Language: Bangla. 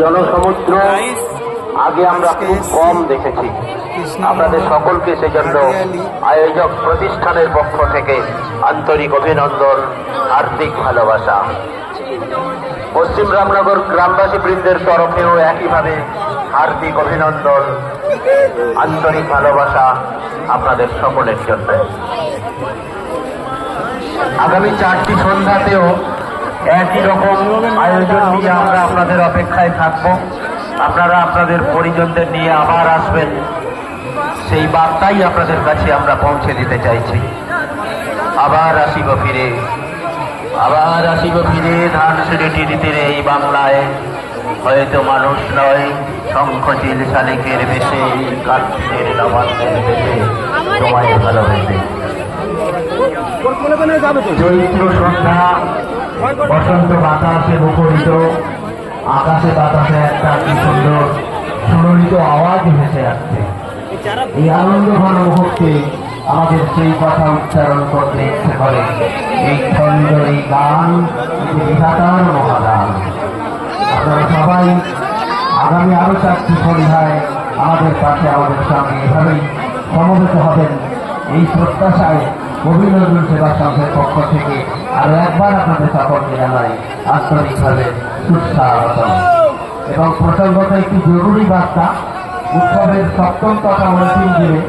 জনসমুদ্র আগে আমরা খুব কম দেখেছি। আপনাদের সকলকে সেজন্য আয়োজক প্রতিষ্ঠানের পক্ষ থেকে আন্তরিক অভিনন্দন, হার্দিক ভালোবাসা। পশ্চিম রামনগর গ্রামবাসী বৃন্দের তরফেও একইভাবে হার্দিক অভিনন্দন, আন্তরিক ভালোবাসা আপনাদের সকলের জন্য। আগামী চারটি সন্ধ্যাতেও একই রকম আয়োজন নিয়ে আমরা আপনাদের অপেক্ষায় থাকব। আপনারা আপনাদের পরিজনদের নিয়ে আবার আসবেন। সেই বার্তাই আপনাদের কাছে আমরা পৌঁছে দিতে চাইছি। আবার আসিব ফিরে। আবার আসিব ফিরে ধান সিঁড়িটির তীরে এই বাংলায়। হয়তো মানুষ নয়, শঙ্খচিল শালিকের বেশে কার্তিকের বেশে। তোমায় ভালোবেসে চৈত্র সন্ধ্যা বসন্ত বাতাসে মুখরিত, আকাশে বাতাসে একটা কি সুন্দর সুরলিত আওয়াজ ভেসে আসছে। এই আনন্দ ঘন মুহূর্তে আমাদের সেই কথা উচ্চারণ করতে ইচ্ছে করে এই ছন্দ এই গান বিধাতার মহাগান আপনারা সবাই আগামী আরও চারটি সন্ধ্যায় আমাদের পাশে আমাদের সঙ্গে এভাবেই সমবেত হবেন। এই প্রত্যাশায় কবি নজরুল সেবা সংঘের পক্ষ থেকে আরও একবার আপনাদের সকলকে জানাই আন্তরিকভাবে সুস্বাগত এবং প্রসঙ্গত একটি জরুরি বার্তা, উৎসবের সপ্তম তথা অন্তিম দিনে